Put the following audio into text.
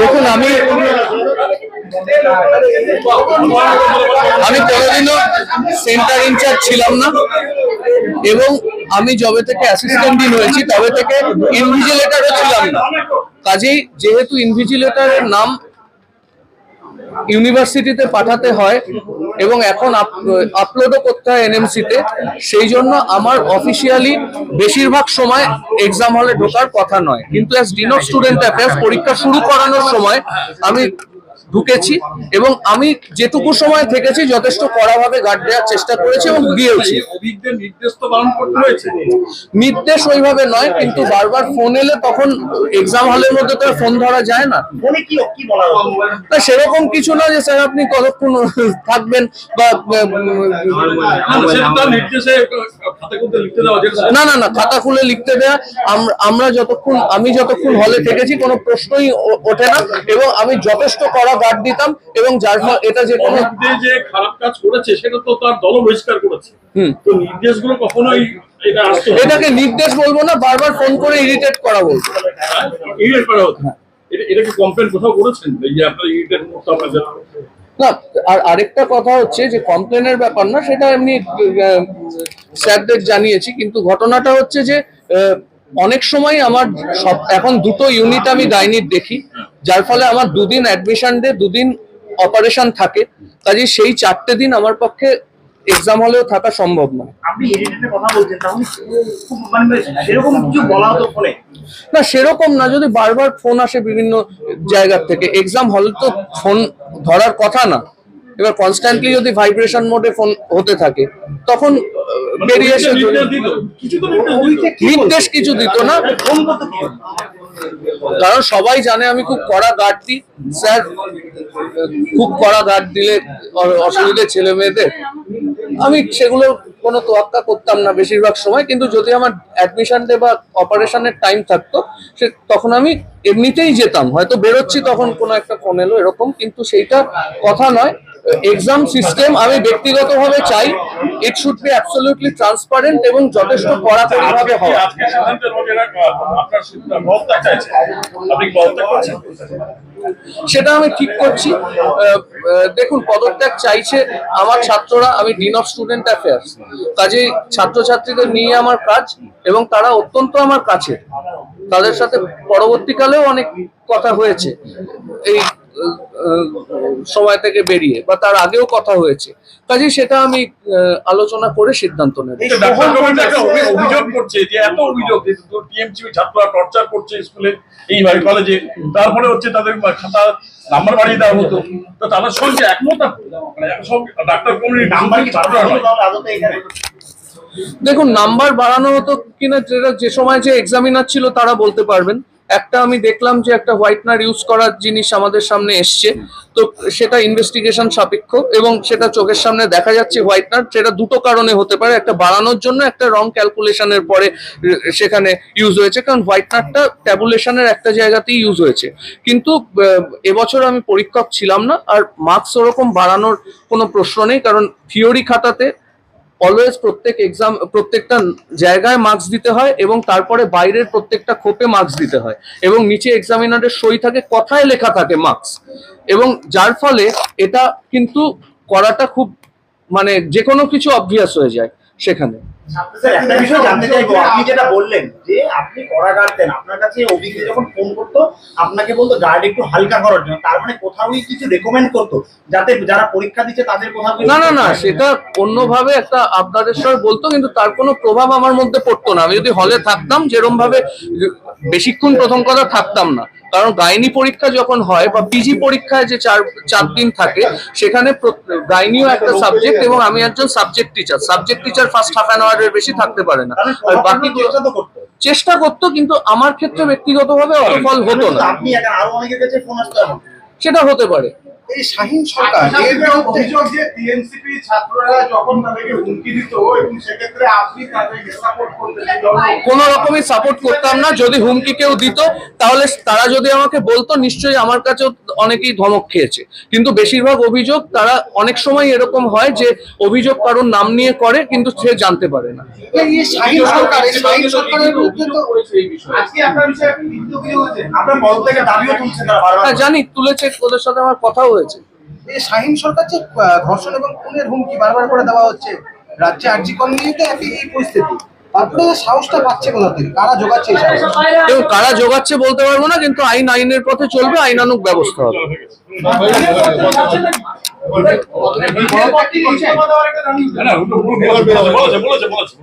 দেখুন, আমি আমি কোনোদিনও সেন্টার ইনচার্জ ছিলাম না। এবং আমি যবে থেকে অ্যাসিস্ট্যান্ট ডিন হয়েছি, তবে থেকে ইনভিজিলেটারও ছিলাম না। কাজেই যেহেতু ইনভিজিলেটারের নাম ইউনিভার্সিটিতে পাঠাতে হয় এবং এখন আপলোডও করতে হয় এনএমসিতে সেই জন্য আমার অফিসিয়ালি বেশিরভাগ সময় এক্সাম হলে ঢোকার কথা নয়। কিন্তু as dean of student affairs পরীক্ষা শুরু করানোর সময় আমি ঢুকেছি এবং আমি যেটুকু সময় থেকেছি যথেষ্ট কড়াভাবে গার্ড দেওয়ার চেষ্টা করেছি এবং দিয়েছি নির্দেশ তো পালন করতে হয়েছে। নির্দেশ ওইভাবে নয় কিন্তু বারবার ফোন এলে তখন এক্সাম হলের মধ্যে তো ফোন ধরা যায় না। ফোনে কি কি বলা হলো না সেরকম কিছু না যে স্যার আপনি কতক্ষণ থাকবেন বা না, না না না খাতা খুলে লিখতে দেয়া। আম- আমরা যতক্ষণ আমি যতক্ষণ হলে থেকেছি কোনো প্রশ্নই ওঠে না এবং আমি যথেষ্ট কড়া গার্ড দিতাম এবং যার ফলে এটা যে যে খারাপ কাজ করেছে সেটা তো তার দল বহিষ্কার করেছে। তো নির্দেশগুলো কখনোই। এটাকে নির্দেশ বলব না বারবার ফোন করে ইরিটেট করা বলব। হ্যাঁ? ইরিটেট করা হতো এটা এটা কমপ্লেন কোথাও করেছেন? যে আপনার ইরিটেট করতে না। আর আরেকটা কথা হচ্ছে যে কমপ্লেনের ব্যাপার না সেটা এমনি স্যারদের জানিয়েছি কিন্তু ঘটনাটা হচ্ছে যে অনেক সময় আমার সব এখন দুটো ইউনিট আমি গাইনির দেখি। যার ফলে আমার দুদিন অ্যাডমিশন ডে দুদিন অপারেশন থাকে। কাজে সেই চারটে দিন আমার পক্ষে এক্সাম হলেও থাকা সম্ভব নয়। মানে না সেরকম না যদি বারবার ফোন আসে বিভিন্ন জায়গার থেকে। এক্সাম হলে তো ফোন ধরার কথা না। এবার কনস্ট্যান্টলি যদি ভাইব্রেশন মোডে ফোন হতে থাকে তখন বেরিয়ে এসে নির্দেশ কিছু দিত। নির্দেশ কিছু দিত না? কারণ সবাই জানে আমি খুব কড়া গার্ড দিই স্যার, খুব কড়া গার্ড দিলে অসুবিধে ছেলে মেয়েদের। আমি সেগুলো কোনো তোয়াক্কা করতাম না বেশিরভাগ সময়, কিন্তু যদি আমার অ্যাডমিশন ডে বা অপারেশনের টাইম থাকতো, সে তখন আমি এমনিতেই যেতাম। হয়তো বেরোচ্ছি তখন কোনো একটা ফোন এলো এরকম, কিন্তু সেইটা কথা নয়। এক্সাম সিস্টেম আমি ব্যক্তিগতভাবে চাই it should be absolutely transparent এবং যথেষ্ট কড়াকড়ি ভাবে করছেন? সেটা আমি ঠিক করছি। দেখুন পদত্যাগ চাইছে আমার ছাত্ররা আমি ডিন অফ স্টুডেন্ট অ্যাফেয়ার্স কাজেই ছাত্রছাত্রীদের নিয়ে আমার কাজ এবং তারা অত্যন্ত আমার কাছে। তাদের সাথে পরবর্তীকালেও অনেক কথা হয়েছে। এই সময় থেকে বেরিয়ে বা তার আগেও কথা হয়েছে। কাজেই সেটা আমি আলোচনা করে সিদ্ধান্ত নেব। অভিযোগ করছে যে এত অভিযোগ টিএমসি ছাত্ররা টর্চার করছে স্কুলে এই কলেজে তারপরে হচ্ছে তাদের খাতা নাম্বার বাড়িয়ে দেওয়া হতো। তো তাদের সঙ্গে একমত? মানে ডাক্তার কমিউনিটি নাম্বার কি দেখুন নাম্বার বাড়ানো হতো কিনা যেটা যে সময় যে এক্সামিনার ছিল তারা বলতে পারবেন। একটা আমি দেখলাম যে একটা হোয়াইটনার ইউজ করার জিনিস আমাদের সামনে এসছে। তো সেটা ইনভেস্টিগেশন সাপেক্ষ এবং সেটা চোখের সামনে দেখা যাচ্ছে হোয়াইটনার। সেটা দুটো কারণে হতে পারে, একটা বাড়ানোর জন্য, একটা রং ক্যালকুলেশনের পরে সেখানে ইউজ হয়েছে। কারণ হোয়াইটনারটা ট্যাবুলেশনের একটা জায়গাতেই ইউজ হয়েছে। কিন্তু এবছর আমি পরীক্ষক ছিলাম না, আর মার্কস ওরকম বাড়ানোর কোনো প্রশ্ন নেই, কারণ থিওরি খাতাতে অলওয়েজ প্রত্যেক এক্সাম প্রত্যেকটা জায়গায় মার্কস দিতে হয় এবং তারপরে বাইরের প্রত্যেকটা খোপে মার্কস দিতে হয় এবং নিচে এক্সামিনারের সই থাকে, কথায় লেখা থাকে মার্কস এবং যার ফলে এটা কিন্তু করাটা খুব মানে যে কোনো কিছু অবভিয়াস হয়ে যায়। সেখানে। একটা বিষয় জানতে চাইব আপনি যেটা বললেন যে আপনি কড়া আপনার কাছে অভিজ্ঞ যখন ফোন করতো আপনাকে বলতো গার্ড একটু হালকা করার জন্য তার মানে কোথাওই কিছু রেকমেন্ড করতো যাতে যারা পরীক্ষা দিচ্ছে তাদের কোথাও না না না সেটা অন্যভাবে একটা বলতো কিন্তু তার কোনো প্রভাব আমার মধ্যে পড়তো না। আমি যদি হলে থাকতাম যেরম ভাবে বেশিক্ষণ প্রথম কথা থাকতাম না। কারণ গাইনি পরীক্ষা যখন হয় বা পিজি পরীক্ষায় যে চার চার দিন থাকে সেখানে গাইনিও একটা সাবজেক্ট এবং আমি একজন subject teacher subject teacher first half an আওয়ারের বেশি থাকতে পারে না। আর বাকি চেষ্টা করতো কিন্তু আমার ক্ষেত্রে ব্যক্তিগতভাবে অত ফল হতো না। সেটা হতে পারে। এই শাহিন সরকার এর এর বিরুদ্ধে অভিযোগ যে টিএনসিপি ছাত্ররা যখন তাদেরকে হুমকি দিত এবং সেক্ষেত্রে আপনি তাদেরকে সাপোর্ট করতেন কোনো রকমই সাপোর্ট করতাম না। যদি হুমকি কেউ দিত তাহলে তারা যদি আমাকে বলতো নিশ্চয়ই আমার কাছেও অনেকেই ধমক খেয়েছে। কিন্তু বেশিরভাগ অভিযোগ তারা অনেক সময় এরকম হয় যে অভিযোগ কারোর নাম নিয়ে করে কিন্তু সে জানতে পারে না। এই যে সরকার এই শাহিন সরকারের বিরুদ্ধে তো আজকে আপনার বিষয়ে কিন্তু কি হয়েছে দাবিও তুলছে তারা বারবার। হ্যাঁ জানি তুলেছে ওদের সাথে আমার কথাও হয়েছে। এই শাহিন সরকার যে ধর্ষণ এবং খুনের হুমকি বারবার করে দেওয়া হচ্ছে রাজ্যে আর্জি কমিউনিটিতে একই এই পরিস্থিতি। তারপরে সাহসটা পাচ্ছে কোথা থেকে? কারা জোগাচ্ছে এই এবং কারা জোগাচ্ছে বলতে পারব না কিন্তু আইন আইনের পথে চলবে আইনানুক ব্যবস্থা হবে। বলেছে বলেছে বলেছে।